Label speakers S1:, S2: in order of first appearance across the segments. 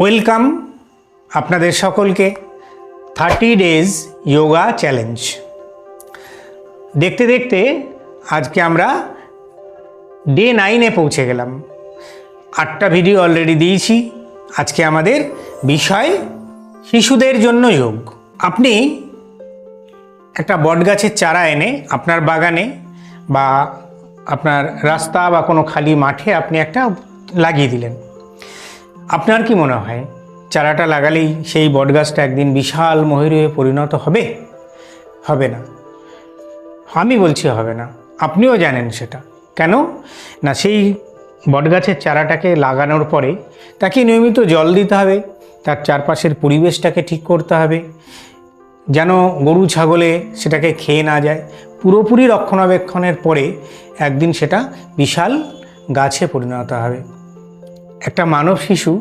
S1: Welcome আপনাদের সকলকে thirty days yoga challenge দেখতে দেখতে আজকে আমরা ডে নাইনে পৌঁছে গেলাম। আটটা ভিডিও অলরেডি দিয়েছি। আজকে আমাদের বিষয় শিশুদের জন্য যোগ। আপনি একটা বটগাছের চারা এনে আপনার বাগানে বা আপনার রাস্তা বা কোনো খালি মাঠে আপনি একটা লাগিয়ে দিলেন। আপনার কি মনে হয় চারাটা লাগালেই সেই বটগাছটা একদিন বিশাল ময়ূর হয়ে পরিণত হবে? হবে না। আমি বলছি হবে না। আপনিও জানেন সেটা। কেন? না, সেই বটগাছের চারাটাকে লাগানোর পরে তাকে নিয়মিত জল দিতে হবে, তার চারপাশের পরিবেশটাকে ঠিক করতে হবে, যেন গরু, ছাগলে সেটাকে খেয়ে না যায়। পুরোপুরি রক্ষণাবেক্ষণের পরে একদিন সেটা বিশাল গাছে পরিণত হবে। একটা মানব শিশু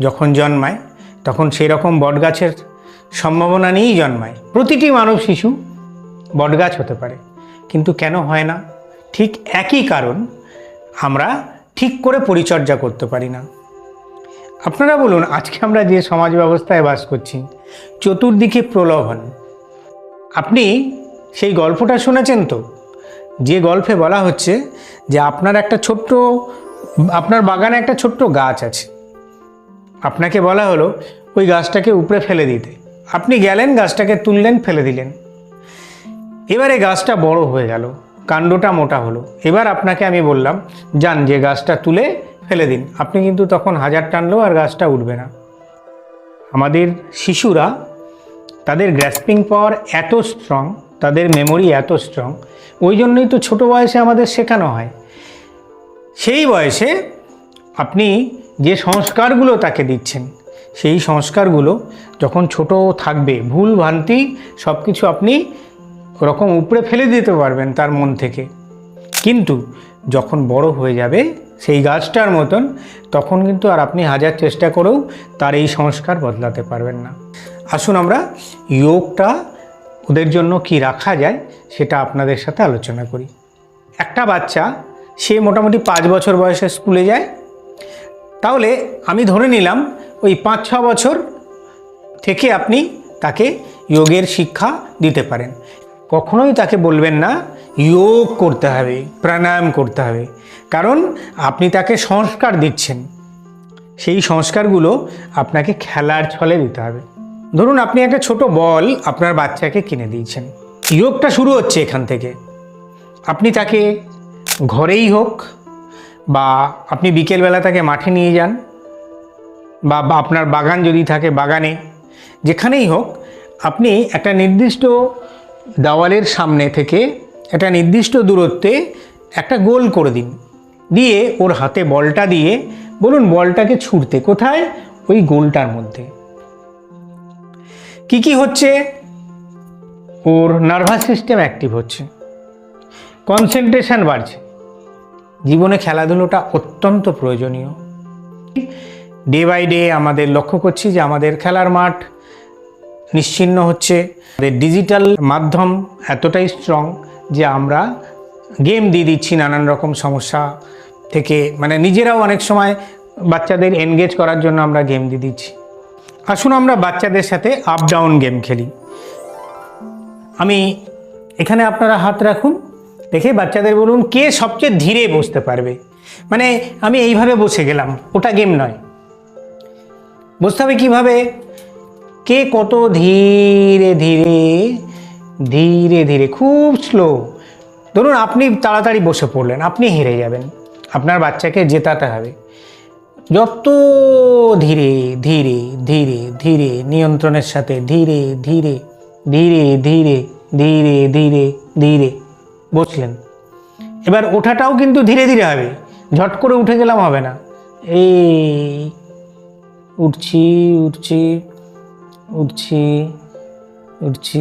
S1: যখন জন্মায়, তখন সেই রকম বটগাছের সম্ভাবনা নিয়েই জন্মায়। প্রতিটি মানব শিশু বটগাছ হতে পারে, কিন্তু কেন হয় না? ঠিক একই কারণ আমরা ঠিক করে পরিচর্যা করতে পারি না। আপনারা বলুন, আজকে আমরা যে সমাজ ব্যবস্থায় বাস করছি, চতুর্দিকে প্রলোভন। আপনি সেই গল্পটা শুনেছেন তো? যে গল্পে বলা হচ্ছে যে আপনার একটা ছোট্ট আপনার বাগানে একটা ছোট্ট গাছ আছে। আপনাকে বলা হলো ওই গাছটাকে উপরে ফেলে দিতে। আপনি গেলেন, গাছটাকে তুললেন, ফেলে দিলেন। এবারে গাছটা বড় হয়ে গেল, কাণ্ডটা মোটা হলো। এবার আপনাকে আমি বললাম, যান, যে গাছটা তুলে ফেলে দিন। আপনি কিন্তু তখন হাজার টানলেও আর গাছটা উঠবে না। আমাদের শিশুরা, তাদের গ্র্যাসপিং পাওয়ার এত স্ট্রং তাদের মেমোরি এত স্ট্রং ওই জন্যই তো ছোটো বয়সে আমাদের শেখানো হয়। সেই বয়সে আপনি যে সংস্কারগুলো তাকে দিচ্ছেন, সেই সংস্কারগুলো যখন ছোট থাকবে, ভুল ভ্রান্তি সব কিছু আপনি ওরকম উপরে ফেলে দিতে পারবেন তার মন থেকে। কিন্তু যখন বড় হয়ে যাবে সেই গাছটার মতন, তখন কিন্তু আর আপনি হাজার চেষ্টা করেও তার এই সংস্কার বদলাতে পারবেন না। আসুন আমরা যোগটা ওদের জন্য কি রাখা যায় সেটা আপনাদের সাথে আলোচনা করি। একটা বাচ্চা সে মোটামুটি পাঁচ বছর বয়সে স্কুলে যায়। তাহলে আমি ধরে নিলাম ওই পাঁচ, ছ বছর থেকে আপনি তাকে যোগের শিক্ষা দিতে পারেন। কখনোই তাকে বলবেন না, যোগ করতে হবে, প্রাণায়াম করতে হবে। কারণ আপনি তাকে সংস্কার দিচ্ছেন। সেই সংস্কারগুলো আপনাকে খেলার ছলে দিতে হবে। ধরুন আপনি একটা ছোট বল আপনার বাচ্চাকে কিনে দিয়েছেন। যোগটা শুরু হচ্ছে এখান থেকে। আপনি তাকে ঘরেই হোক বা আপনি বিকেলবেলা তাকে মাঠে নিয়ে যান বা আপনার বাগান যদি থাকে বাগানে, যেখানেই হোক, আপনি একটা নির্দিষ্ট দেওয়ালের সামনে থেকে একটা নির্দিষ্ট দূরত্বে একটা গোল করে দিন। দিয়ে ওর হাতে বলটা দিয়ে বলুন বলটাকে ছুটতে কোথায়? ওই গোলটার মধ্যে। কি কি হচ্ছে? ওর নার্ভাস সিস্টেম অ্যাক্টিভ হচ্ছে। কনসেন্ট্রেশন বাড়ছে। জীবনে খেলাধুলোটা অত্যন্ত প্রয়োজনীয়। ডে বাই ডে আমাদের লক্ষ্য করছি যে আমাদের খেলার মাঠ নিশ্চিন্ন হচ্ছে। ডিজিটাল মাধ্যম এতটাই স্ট্রং যে আমরা গেম দিয়ে দিচ্ছি নানান রকম সমস্যা থেকে। মানে নিজেরাও অনেক সময় বাচ্চাদের এনগেজ করার জন্য আমরা গেম দিয়ে দিচ্ছি। আসুন আমরা বাচ্চাদের সাথে আপ ডাউন গেম খেলি। আমি এখানে আপনারা হাত রাখুন। দেখে বাচ্চাদের বলুন কে সবচেয়ে ধীরে বসতে পারবে। মানে আমি এইভাবে বসে গেলাম, ওটা গেম নয়। বুঝতে হবে কীভাবে? কে কত ধীরে ধীরে ধীরে ধীরে, খুব স্লো ধরুন আপনি তাড়াতাড়ি বসে পড়লেন, আপনি হেরে যাবেন, আপনার বাচ্চাকে জেতাতে হবে। যত ধীরে ধীরে ধীরে ধীরে, নিয়ন্ত্রণের সাথে ধীরে ধীরে ধীরে ধীরে ধীরে ধীরে ধীরে বসলেন। এবার ওঠাটাও কিন্তু ধীরে ধীরে হবে। ঝট করে উঠে গেলাম, হবে না। এই উঠছি উঠছি উঠছি উঠছি।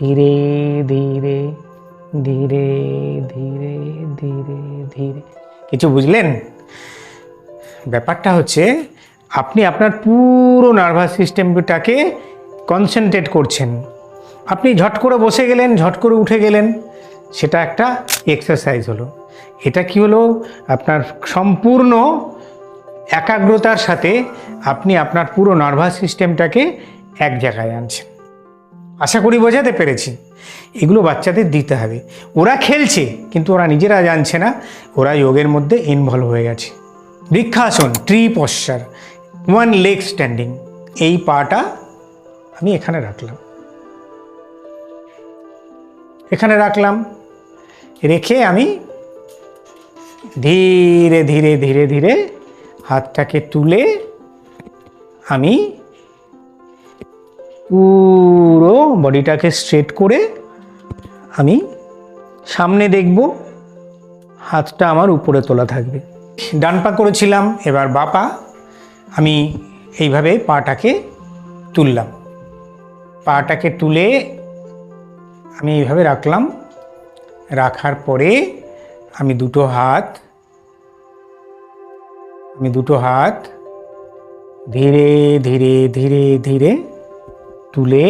S1: ধীরে ধীরে ধীরে ধীরে ধীরে ধীরে। কিছু বুঝলেন? ব্যাপারটা হচ্ছে, আপনি আপনার পুরো নার্ভাস সিস্টেমটাকে কনসেন্ট্রেট করছেন। আপনি ঝট করে বসে গেলেন, ঝট করে উঠে গেলেন, সেটা একটা এক্সারসাইজ হলো। এটা কি হলো? আপনার সম্পূর্ণ একাগ্রতার সাথে আপনি আপনার পুরো নার্ভাস সিস্টেমটাকে এক জায়গায় আনছেন। আশা করি বোঝাতে পেরেছি। এগুলো বাচ্চাদের দিতে হবে। ওরা খেলছে, কিন্তু ওরা নিজেরা জানছে না, ওরা যোগের মধ্যে ইনভলভ হয়ে গেছে। Vrikshasana tree posture one leg standing এই পাটা আমি এখানে রাখলাম। এখানে রাখলাম। রেখে আমি ধীরে ধীরে ধীরে ধীরে হাতটাকে তুলে আমি পুরো বডিটাকে স্ট্রেট করে আমি সামনে দেখব, হাতটা আমার উপরে তোলা থাকবে। ডান পা করেছিলাম, এবার বাপা আমি এইভাবে পাটাকে তুললাম। পাটাকে তুলে আমি এইভাবে রাখলাম। রাখার পরে আমি দুটো হাত, আমি দুটো হাত ধীরে ধীরে ধীরে ধীরে তুলে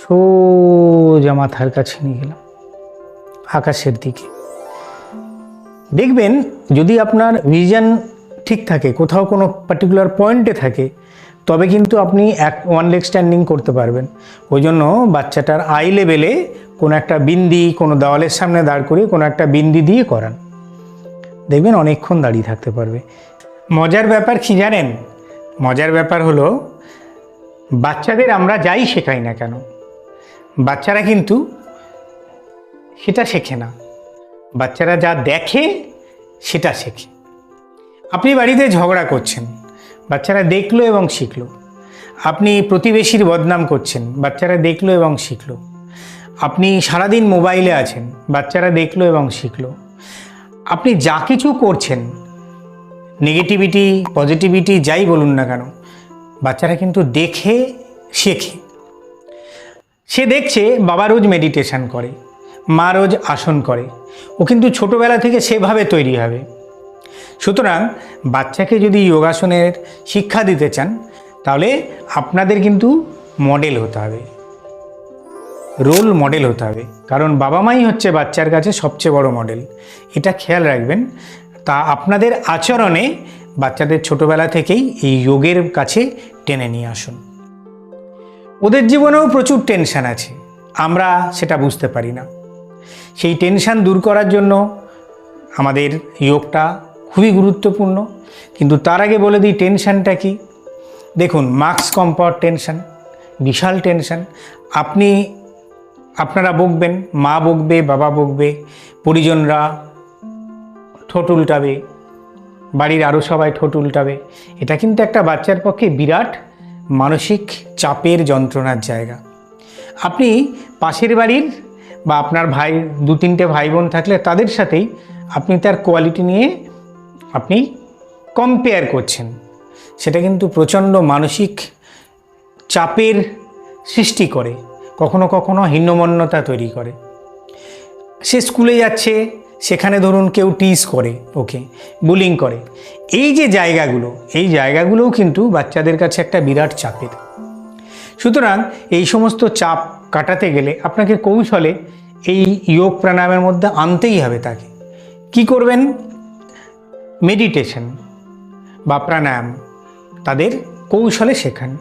S1: সোজা মাথার কাছে নিয়ে গেলাম আকাশের দিকে। দেখবেন যদি আপনার ভিশন ঠিক থাকে, কোথাও কোনো পার্টিকুলার পয়েন্টে থাকে তবে কিন্তু আপনি এক ওয়ান লেগ স্ট্যান্ডিং করতে পারবেন। ওই জন্য বাচ্চাটার আই লেভেলে কোনো একটা বিন্দি, কোনো দেওয়ালের সামনে দাঁড় করিয়ে কোনো একটা বিন্দি দিয়ে করান। দেখবেন অনেকক্ষণ দাঁড়িয়ে থাকতে পারবে। মজার ব্যাপার কি জানেন? মজার ব্যাপার হলো, বাচ্চাদের আমরা যাই শেখাই না কেন? বাচ্চারা কিন্তু সেটা শেখে না। বাচ্চারা যা দেখে সেটা শেখে। আপনি বাড়িতে ঝগড়া করছেন বাচ্চারা দেখল এবং শিখলো। আপনি প্রতিবেশীর বদনাম করছেন, বাচ্চারা দেখল এবং শিখলো। আপনি সারাদিন মোবাইলে আছেন, বাচ্চারা দেখল এবং শিখলো। আপনি যা কিছু করছেন, নেগেটিভিটি, পজিটিভিটি, যাই বলুন না কেন, বাচ্চারা কিন্তু দেখে, শেখে। সে দেখছে বাবা রোজ মেডিটেশন করে, মা রোজ আসন করে। ও কিন্তু ছোটোবেলা থেকে সেভাবে তৈরি হবে। সুতরাং বাচ্চাকে যদি যোগাসনের শিক্ষা দিতে চান, তাহলে আপনাদের কিন্তু মডেল হতে হবে। রোল মডেল হতে হবে। কারণ বাবা মাই হচ্ছে বাচ্চার কাছে সবচেয়ে বড় মডেল এটা খেয়াল রাখবেন। তা আপনাদের আচরণে বাচ্চাদের ছোটবেলা থেকেই এই যোগের কাছে টেনে নিয়ে আসুন। ওদের জীবনেও প্রচুর টেনশান আছে। আমরা সেটা বুঝতে পারি না। সেই টেনশান দূর করার জন্য আমাদের যোগটা খুবই গুরুত্বপূর্ণ। কিন্তু তার আগে বলে দিই টেনশানটা কি? দেখুন মার্কস কম পাওয়ার টেনশান বিশাল টেনশান আপনি, আপনারা বকবেন, মা বকবে, বাবা বকবে, পরিজনরা ঠোঁট উল্টাবে, বাড়ির আরও সবাই ঠোঁট উল্টাবে। এটা কিন্তু একটা বাচ্চার পক্ষে বিরাট মানসিক চাপের যন্ত্রণার জায়গা। আপনি পাশের বাড়ির বা আপনার ভাই দু তিনটে ভাই বোন থাকলে তাদের সাথেই আপনি তার কোয়ালিটি নিয়ে আপনি কম্পেয়ার করছেন। সেটা কিন্তু প্রচণ্ড মানসিক চাপের সৃষ্টি করে, কখনো কখনো হীনমন্যতা তৈরি করে। সে স্কুলে যাচ্ছে, সেখানে ধরুন কেউ টিস করে, ওকে বুলিং করে। এই যে জায়গাগুলো, এই জায়গাগুলোও কিন্তু বাচ্চাদের কাছে একটা বিরাট চাপের। সুতরাং এই সমস্ত চাপ কাটাতে গেলে আপনাকে কৌশলে এই যোগ প্রাণায়ামের মধ্যে আনতেই হবে তাকে। কি করবেন? মেডিটেশন বা প্রাণায়াম তাদের কৌশলে শেখান।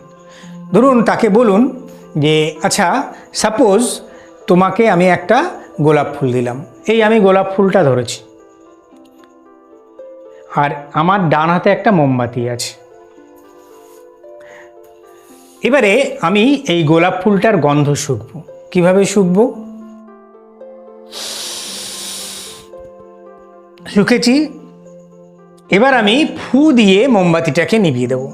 S1: ধরুন, তাকে বলুন যে আচ্ছা সাপোজ তোমাকে আমি একটা গোলাপ ফুল দিলাম। এই আমি গোলাপ ফুলটা ধরেছি। আর আমার ডান হাতে একটা মোমবাতি আছে। এবারে আমি এই গোলাপ ফুলটার গন্ধ শুকবো। কীভাবে শুকবো? শুকেছি এবার আমি ফু দিয়ে মোমবাতিটাকে নিভিয়ে দেবো।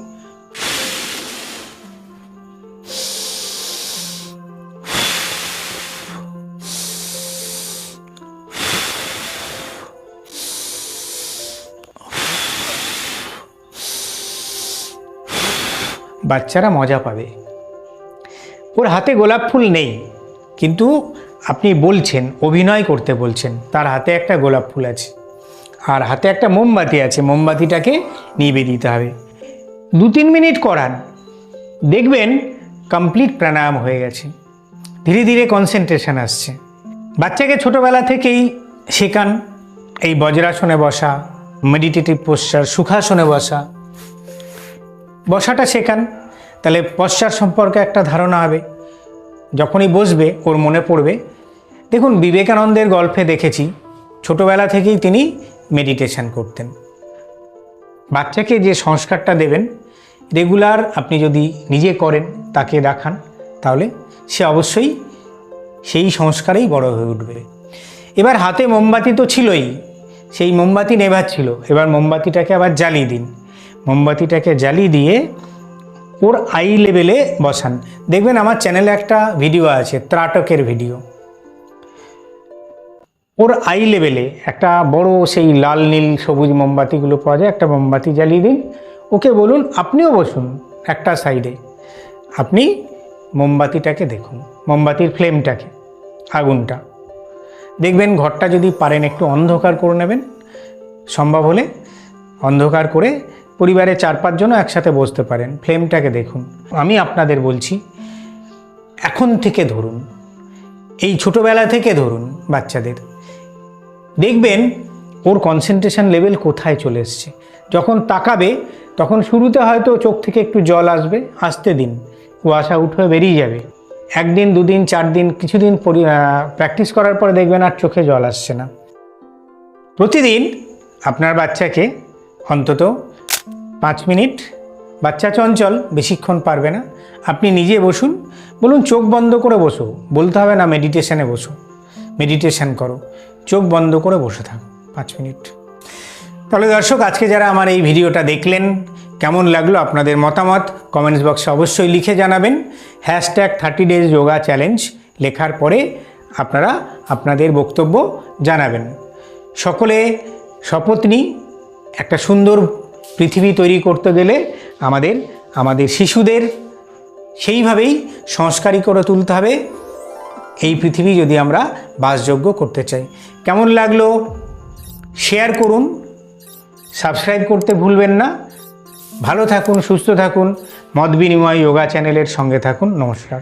S1: বাচ্চারা মজা পাবে। ওর হাতে গোলাপ ফুল নেই, কিন্তু আপনি বলছেন, অভিনয় করতে বলছেন, তার হাতে একটা গোলাপ ফুল আছে। আর হাতে একটা মোমবাতি আছে, মোমবাতিটাকে নিভে দিতে হবে। দু তিন মিনিট করান। দেখবেন কমপ্লিট প্রাণায়াম হয়ে গেছে। ধীরে ধীরে কনসেন্ট্রেশন আসছে। বাচ্চাকে ছোটোবেলা থেকেই শেখান এই বজ্রাসনে বসা মেডিটেটিভ পোশ্চার সুখাসনে বসা। বসাটা শেখান। তাহলে পশ্চার সম্পর্কে একটা ধারণা হবে। যখনই বসবে, ওর মনে পড়বে। দেখুন, বিবেকানন্দের গল্পে দেখেছি, ছোটোবেলা থেকেই তিনি মেডিটেশন করতেন। বাচ্চাকে যে সংস্কারটা দেবেন রেগুলার আপনি যদি নিজে করেন, তাকে দেখান, তাহলে সে অবশ্যই সেই সংস্কারেই বড় হয়ে উঠবে। এবার হাতে মোমবাতি তো ছিলই, সেই মোমবাতি নেভাচ্ছিল এবার মোমবাতিটাকে আবার জ্বালিয়ে দিন। মোমবাতিটাকে জ্বালিয়ে দিয়ে ওর আই লেভেলে বসান। দেখবেন আমার চ্যানেলে একটা ভিডিও আছে, ত্রাটকের ভিডিও ওর আই লেভেলে একটা বড় সেই লাল, নীল, সবুজ মোমবাতিগুলো পাওয়া যায়, একটা মোমবাতি জ্বালিয়ে দিন। ওকে বলুন, আপনিও বসুন একটা সাইডে আপনি মোমবাতিটাকে দেখুন, মোমবাতির ফ্লেমটাকে আগুনটা। দেখবেন ঘরটা যদি পারেন একটু অন্ধকার করে নেবেন। সম্ভব হলে অন্ধকার করে পরিবারে চার পাঁচজনও একসাথে বসতে পারেন ফ্লেমটাকে দেখুন। আমি আপনাদের বলছি, এখন থেকে ধরুন, এই ছোটোবেলা থেকে ধরুন বাচ্চাদের। দেখবেন ওর কনসেন্ট্রেশন লেভেল কোথায় চলে এসছে। যখন তাকাবে, তখন শুরুতে হয়তো চোখ থেকে একটু জল আসবে, আসতে দিন। কুয়াশা উঠে বেরিয়ে যাবে। একদিন, দুদিন চার দিন কিছুদিন প্র্যাকটিস করার পরে দেখবেন আর চোখে জল আসছে না। প্রতিদিন আপনার বাচ্চাকে অন্তত পাঁচ মিনিট বাচ্চা চঞ্চল, বেশিক্ষণ পারবে না। আপনি নিজে বসুন। বলুন, চোখ বন্ধ করে বসো। বলতে হবে না মেডিটেশনে বসো। মেডিটেশান করো। চোখ বন্ধ করে বসে থাক, পাঁচ মিনিট। তাহলে দর্শক, আজকে যারা আমার এই ভিডিওটা দেখলেন, কেমন লাগল আপনাদের মতামত কমেন্টস বক্সে অবশ্যই লিখে জানাবেন। Hashtag thirty days yoga challenge লেখার পরে আপনারা আপনাদের বক্তব্য জানাবেন। সকলে শপথ নিই, একটা সুন্দর পৃথিবী তৈরি করতে গেলে আমাদের আমাদের শিশুদের সেইভাবেই সংস্কারী করে তুলতে হবে। এই পৃথিবী যদি আমরা বাসযোগ্য করতে চাই। কেমন লাগল? শেয়ার করুন। সাবস্ক্রাইব করতে ভুলবেন না। ভালো থাকুন, সুস্থ থাকুন। মত বিনিময় যোগা চ্যানেলের সঙ্গে থাকুন। নমস্কার।